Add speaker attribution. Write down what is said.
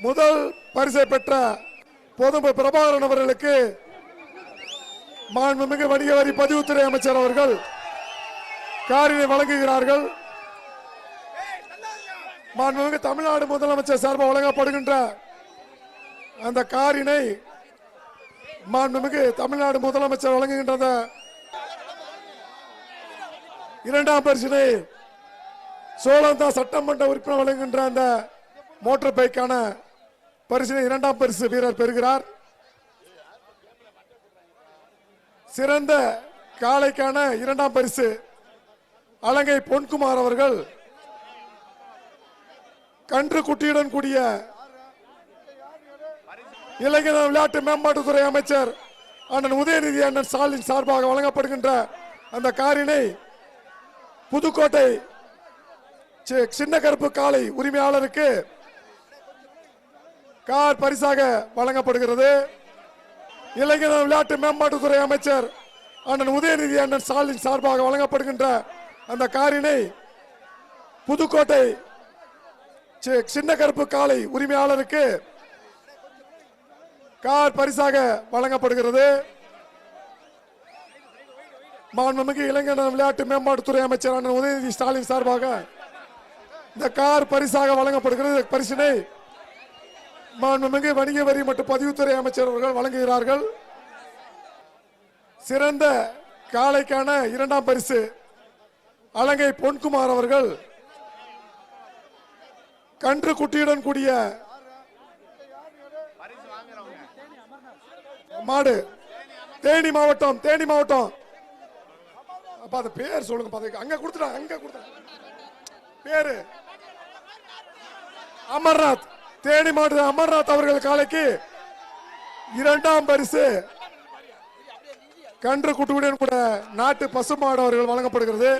Speaker 1: முதல் பரிசை பெற்ற பொதுமை பிரபாகரன் அவர்களுக்கு மாண்புமிகு வணிக வரி பதிவுத்துறை அமைச்சர் அவர்கள் காரினை வழங்குகிறார்கள். மாண்புமிகு தமிழ்நாடு முதலமைச்சர் சார்பாக வழங்கப்படுகின்ற அந்த காரினை மாண்புமிகு தமிழ்நாடு முதலமைச்சர் வழங்குகின்ற இரண்டாம் பரிசினை சோழந்தா சட்டமன்ற உறுப்பினர் வழங்குகின்ற அந்த மோட்டார் பைக்கான பரிசினை இரண்டாம் பரிசு வீரர் பெறுகிறார். சிறந்த காளைக்கான இரண்டாம் பரிசு அலங்கை பொன்குமார் அவர்கள் கன்று குட்டியுடன் கூடிய இளைஞர் விளையாட்டு மேம்பாட்டுத்துறை அமைச்சர் அண்ணன் உதயநிதி அண்ணன் ஸ்டாலின் சார்பாக வழங்கப்படுகின்ற அந்த காரினை புதுக்கோட்டை சின்ன கருப்பு காளை உரிமையாளருக்கு கார் பரிசாக வழங்கப்படுகிறது. இளைஞர் விளையாட்டு மேம்பாட்டுத்துறை அமைச்சர் அண்ணன் உதயநிதி அண்ணன் ஸ்டாலின் சார்பாக வழங்கப்படுகின்ற அந்த காரினை புதுக்கோட்டை சி- சின்ன கருப்பு காலை உரிமையாளருக்கு கார் பரிசாக வழங்கப்படுகிறது. மாண்புமிகு இளைஞர் விளையாட்டு மேம்பாட்டுத்துறை அமைச்சர் அண்ணன் உதயநிதி ஸ்டாலின் சார்பாக இந்த கார் பரிசாக வழங்கப்படுகிறது. பரிசினை மாண்புமிகு வணிக வரி மற்றும் பதிவுத்துறை அமைச்சர் அவர்கள் வழங்குகிறார்கள். சிறந்த காளைக்கான இரண்டாம் பரிசு அலங்கை பொன்குமார் அவர்கள். கன்று குட்டியுடன் கூடிய மாடு. தேனி மாவட்டம் தேனி மாவட்டம். அப்பா அந்த பேர் சொல்லுங்க பாத்து அங்க கொடுத்துட்டாங்க அங்க கொடுத்தாங்க பேரு. அமர்நாத். தேனி மாவட்ட அமர்நாத் அவர்கள் காலைக்கு இரண்டாம் பரிசு. கன்று குட்டுவிடன் கூட நாட்டு பசுமாடு அவர்கள் வழங்கப்படுகிறது.